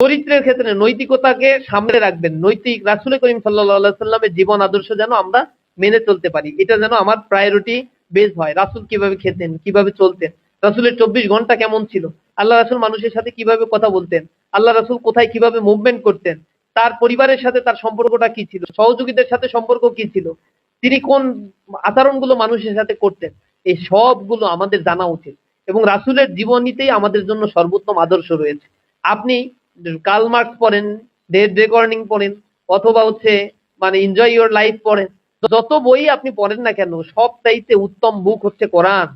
চরিত্রের ক্ষেত্রে নৈতিকতাকে সামনে রাখবেন। নৈতিক রাসুল করিম সাল্লাহ সাল্লামের জীবন আদর্শ যেন আমরা মেনে চলতে পারি। এটা যেন আমার প্রায়োরিটি বেস হয়। রাসুল কীভাবে খেতেন, কীভাবে চলতেন, রাসুলের চব্বিশ ঘণ্টা কেমন ছিল, আল্লাহ রাসুল মানুষের সাথে কীভাবে কথা বলতেন, আল্লাহ রাসুল কোথায় কীভাবে মুভমেন্ট করতেন, তার পরিবারের সাথে তার সম্পর্কটা কি ছিল, সহযোগীদের সাথে সম্পর্ক কি ছিল, তিনি কোন আচরণগুলো মানুষের সাথে করতেন, এই সবগুলো আমাদের জানা উচিত। এবং রাসুলের জীবনীতেই আমাদের জন্য সর্বোত্তম আদর্শ রয়েছে। আপনি কার্ল মার্কস পড়েন, ডেড রেকর্ডিং পড়েন, অথবা হচ্ছে মানে এনজয় ইউর লাইফ পড়েন। যত বই আপনি পড়েন না কেন, সব চাইতে উত্তম বুক হচ্ছে কোরআন।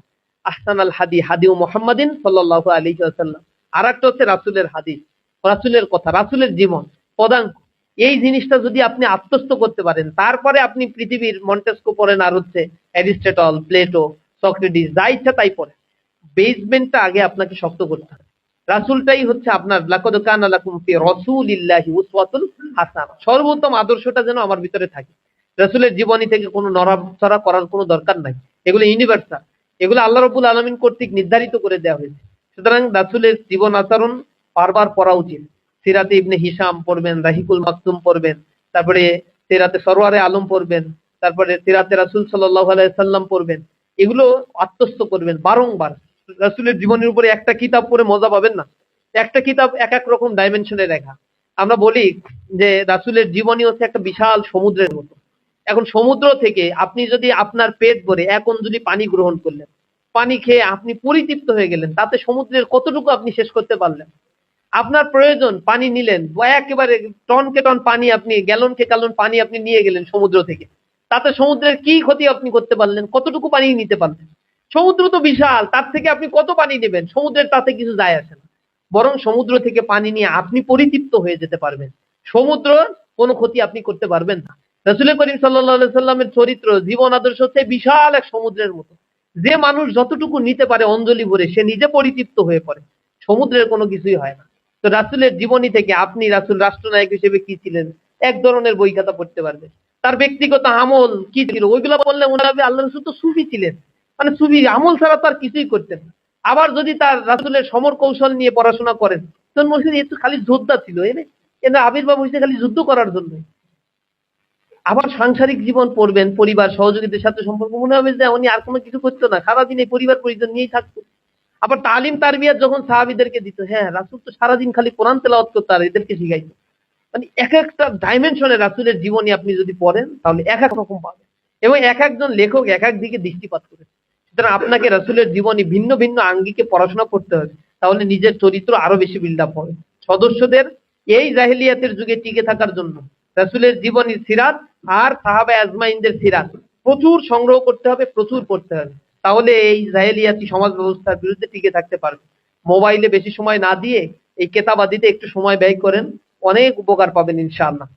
আহসান আল হাদি হাদি ও মোহাম্মদিন সাল্লাহ আলী আসাল্লাম আর একটা হচ্ছে রাসুলের হাদিস, রাসুলের কথা, রাসুলের জীবন পদাঙ্ক এই জিনিসটা যদি আপনি আত্মস্থ করতে পারেন, তারপরে আপনি পৃথিবীর মন্টেস্কো পড়েন আর হচ্ছে অ্যারিস্টেটল, প্লেটো, সক্রেটিস, যা ইচ্ছা তাই পড়েন। বেসমেন্টটা আগে আপনাকে শক্ত করতে হবে। রাসুলটাই হচ্ছে আপনার, লাকদ কানা লাকুম ফি রাসূলিল্লাহি উসওয়াতুল হাসানা। সর্বোত্তম আদর্শটা যেন আমার ভিতরে থাকে। রাসূলের জীবনী থেকে কোনো নড়াচড়া করার কোনো দরকার নাই। এগুলো ইউনিভার্সাল এগুলো আল্লাহ রাব্বুল আলামিন কর্তৃক নির্ধারিত করে দেওয়া হয়েছে। সুতরাং রাসূলের জীবন আচরণ বারবার পড়া উচিত। সিরাতে ইবনে হিসাম পড়বেন, রাহিকুল মাকতুম পড়বেন, তারপরে সিরাতে সরওয়ারে আলম পড়বেন, তারপরে সিরাতে রাসূল সাল্লাল্লাহু আলাইহি সাল্লাম পড়বেন। এগুলো আত্মস্থ করবেন বারংবার। রাসূলের জীবনের উপরে একটা কিতাব পড়ে মজা পাবেন না। একটা কিতাব এক এক রকম ডাইমেনশনে রেখা আমরা বলি যে রাসূলের জীবনী হচ্ছে একটা বিশাল সমুদ্রের মতো। এখন সমুদ্র থেকে আপনি যদি আপনার পেট ভরে এক অঞ্জলি পানি গ্রহণ করলেন, পানি খেয়ে আপনি পরিতৃপ্ত হয়ে গেলেন, তাতে সমুদ্রের কতটুকু আপনি শেষ করতে পারলেন? আপনার প্রয়োজন পানি নিলেন, একেবারে টনকে টন পানি আপনি, গ্যালনকে গ্যালন পানি আপনি নিয়ে গেলেন সমুদ্র থেকে। তাতে সমুদ্রের কি ক্ষতি আপনি করতে পারলেন, কতটুকু পানি নিতে পারলেন? সমুদ্র তো বিশাল, তার থেকে আপনি কত পানি নেবেন? সমুদ্রের তাতে কিছু যায় আসে না। বরং সমুদ্র থেকে পানি নিয়ে আপনি পরিতৃপ্ত হয়ে যেতে পারবেন। সমুদ্র কোনো ক্ষতি আপনি করতে পারবেন না। রসুল করিম সাল্লা সাল্লামের চরিত্র, জীবন আদর্শ হচ্ছে বিশাল এক সমুদ্রের মতো। যে মানুষ যতটুকু নিতে পারে অঞ্জলি ভরে, সে নিজে পরিতৃপ্ত হয়ে পড়ে। সমুদ্রের কোনো কিছুই হয় না। তো রাসুলের জীবনী থেকে আপনি রাসুল রাষ্ট্রনায়ক হিসেবে কি ছিলেন? এক ধরনের বই খাতা পড়তে পারবেন। তার ব্যক্তিগত আমল কি ছিল? ওইগুলো বললে হবে আল্লাহ রসুল তো সুফি ছিলেন। মানে সুফি আমল ছাড়া তার কিছুই করতেন আবার যদি তার রাসুলের সমর কৌশল নিয়ে পড়াশোনা করেন, তখন হয় একটু খালি যোদ্ধা ছিল, এনে এনে আবির্ভাব হয়েছে খালি যুদ্ধ করার জন্য আবার সাংসারিক জীবন পড়বেন, পরিবার, সহযোগীদের সাথে সম্পর্ক, মনে হবে যে উনি আর কোনো কিছু করতো না, সারাদিন এই পরিবার পরিজন নিয়েই থাকতো। আবার তালিম তারবিয়াত যখন সাহাবিদেরকে দিত হ্যাঁ রাসুল তো সারাদিন খালি কোরআন তেলাওয়াত করতো আর এদেরকে শিখাইতো। মানে এক একটা ডাইমেনশনে রাসুলের জীবনী আপনি যদি পড়েন, তাহলে এক এক রকম পাবেন। এবং এক একজন লেখক এক এক দিকে দৃষ্টিপাত করে সুতরাং আপনাকে রাসুলের জীবনী ভিন্ন ভিন্ন আঙ্গিকে পড়াশোনা করতে হবে। তাহলে নিজের চরিত্র আরও বেশি বিল্ড আপ হবে। সদস্যদের এই জাহিলিয়াতের যুগে টিকে থাকার জন্য রাসুলের জীবনী সিরাত আর সাহাবা আজমাইনদের সিরাত প্রচুর সংগ্রহ করতে হবে, প্রচুর পড়তে হবে। তাহলে এই জাহেলিয়াতি সমাজ ব্যবস্থার বিরুদ্ধে টিকে থাকতে পারবে। মোবাইলে বেশি সময় না দিয়ে এই কেতাবাদিতে একটু সময় ব্যয় করেন, অনেক উপকার পাবেন ইনশাআল্লাহ।